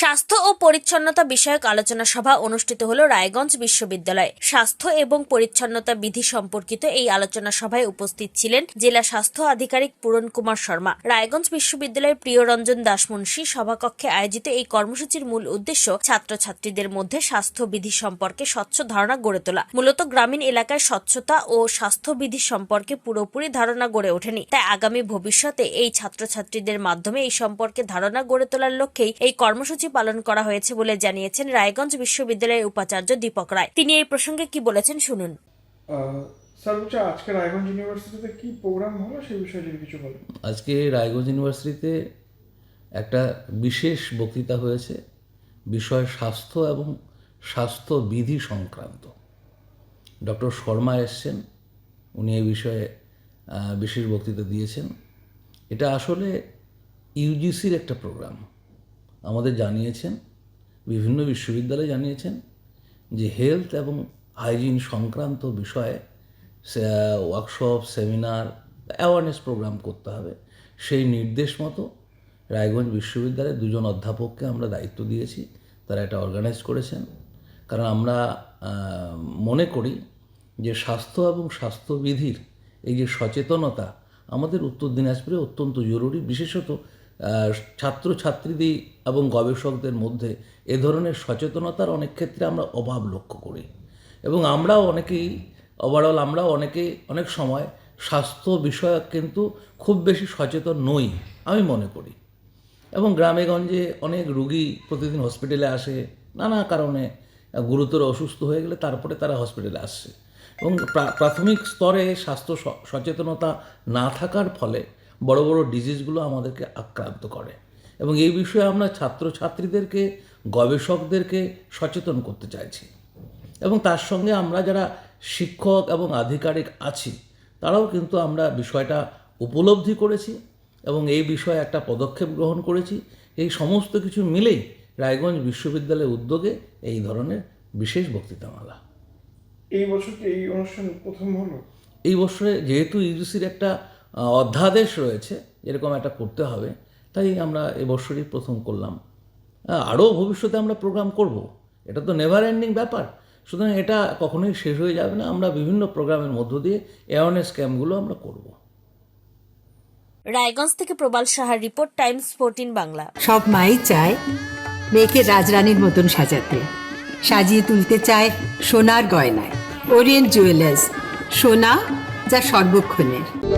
স্বাস্থ্য ও পরিচ্ছন্নতা বিষয়ক আলোচনা সভা অনুষ্ঠিত হল রায়গঞ্জ বিশ্ববিদ্যালয়ে। স্বাস্থ্য এবং পরিচ্ছন্নতা বিধি সম্পর্কিত এই আলোচনা সভায় উপস্থিত ছিলেন জেলা স্বাস্থ্য আধিকারিক পূরণ কুমার শর্মা। রায়গঞ্জ বিশ্ববিদ্যালয়ের প্রিয়রঞ্জন দাসমুন্সী সভাকক্ষে আয়োজিত এই কর্মসূচির মূল উদ্দেশ্য ছাত্রছাত্রীদের মধ্যে স্বাস্থ্য বিধি সম্পর্কে স্বচ্ছ ধারণা গড়ে তোলা। মূলত গ্রামীণ এলাকায় স্বচ্ছতা ও স্বাস্থ্যবিধি সম্পর্কে পুরোপুরি ধারণা গড়ে ওঠেনি। তাই আগামী ভবিষ্যতে এই ছাত্রছাত্রীদের মাধ্যমে এই সম্পর্কে ধারণা গড়ে তোলার লক্ষ্যেই এই কর্মসূচি পালন করা হয়েছে বলে জানিয়েছেন রায়গঞ্জ বিশ্ববিদ্যালয়ের উপাচার্য দীপক রায়। তিনি এই প্রসঙ্গে কি বলেছেন শুনুন। বলছে আজকে রায়গঞ্জ ইউনিভার্সিটিতে কি প্রোগ্রাম হলো সেই বিষয়ে যদি কিছু বলেন। আজকে রায়গঞ্জ ইউনিভার্সিটিতে একটা বিশেষ বক্তৃতা হয়েছে বিষয় স্বাস্থ্য এবং স্বাস্থ্য বিধি সংক্রান্ত। ডক্টর শর্মা এসছেন উনি এই বিষয়ে আহ, বিশেষ বক্তৃতা দিয়েছেন। এটা আসলে ইউজিসির একটা প্রোগ্রাম আমাদের জানিয়েছেন, বিভিন্ন বিশ্ববিদ্যালয়ে জানিয়েছেন যে হেলথ এবং হাইজিন সংক্রান্ত বিষয়ে ওয়ার্কশপ সেমিনার অ্যাওয়ারনেস প্রোগ্রাম করতে হবে। সেই নির্দেশ মতো রায়গঞ্জ বিশ্ববিদ্যালয়ের দুজন অধ্যাপককে আমরা দায়িত্ব দিয়েছি। তারা এটা অর্গানাইজ করেছেন। কারণ আমরা মনে করি যে স্বাস্থ্য এবং স্বাস্থ্যবিধির এই যে সচেতনতা আমাদের উত্তর দিনাজপুরে অত্যন্ত জরুরি। বিশেষত ছাত্রছাত্রীদের এবং গবেষকদের মধ্যে এ ধরনের সচেতনতার অনেক ক্ষেত্রে আমরা অভাব লক্ষ্য করি। এবং আমরাও অনেকেই ওভারঅল আমরাও অনেকে, অনেক সময় স্বাস্থ্য বিষয়ক কিন্তু খুব বেশি সচেতন নই, আমি মনে করি। এবং গ্রামে গঞ্জে অনেক রুগী প্রতিদিন হসপিটালে আসে, নানা কারণে গুরুতর অসুস্থ হয়ে গেলে তারপরে তারা হসপিটালে আসছে এবং প্রাথমিক স্তরে স্বাস্থ্য সচেতনতা না থাকার ফলে বড় বড় ডিজিজগুলো আমাদেরকে আক্রান্ত করে। এবং এই বিষয়ে আমরা ছাত্রছাত্রীদেরকে গবেষকদেরকে সচেতন করতে চাইছি। এবং তার সঙ্গে আমরা যারা শিক্ষক এবং আধিকারিক আছি তারাও কিন্তু আমরা বিষয়টা উপলব্ধি করেছি এবং এই বিষয়ে একটা পদক্ষেপ গ্রহণ করেছি। এই সমস্ত কিছু মিলেই রায়গঞ্জ বিশ্ববিদ্যালয়ের উদ্যোগে এই ধরনের বিশেষ বক্তৃতামালা। এই বছর এই অনুষ্ঠান প্রথম হলো? এই বছরে যেহেতু ইউজিসির একটা অধ্যাদেশ রয়েছে এরকম একটা করতে হবে। তাই আমরা এবছরই প্রথম করলাম। আরও ভবিষ্যতে আমরা প্রোগ্রাম করব। এটা তো নেভার এন্ডিং ব্যাপার। সুতরাং এটা কখনোই শেষ হয়ে যাবে না। আমরা বিভিন্ন প্রোগ্রামের মধ্য দিয়ে অ্যাওয়ারনেস ক্যাম্পগুলো আমরা করব। রায়গঞ্জ থেকে প্রবাল সাহার রিপোর্ট টাইমস ফোরটিন বাংলা। সব মাই চায় মেয়েকে রাজরানীর মতন সাজাতে। সাজিয়ে তুলতে চায় সোনার গয়নায়। ওরিয়েন্ট জুয়েলার্স সোনা যা সর্বক্ষণের।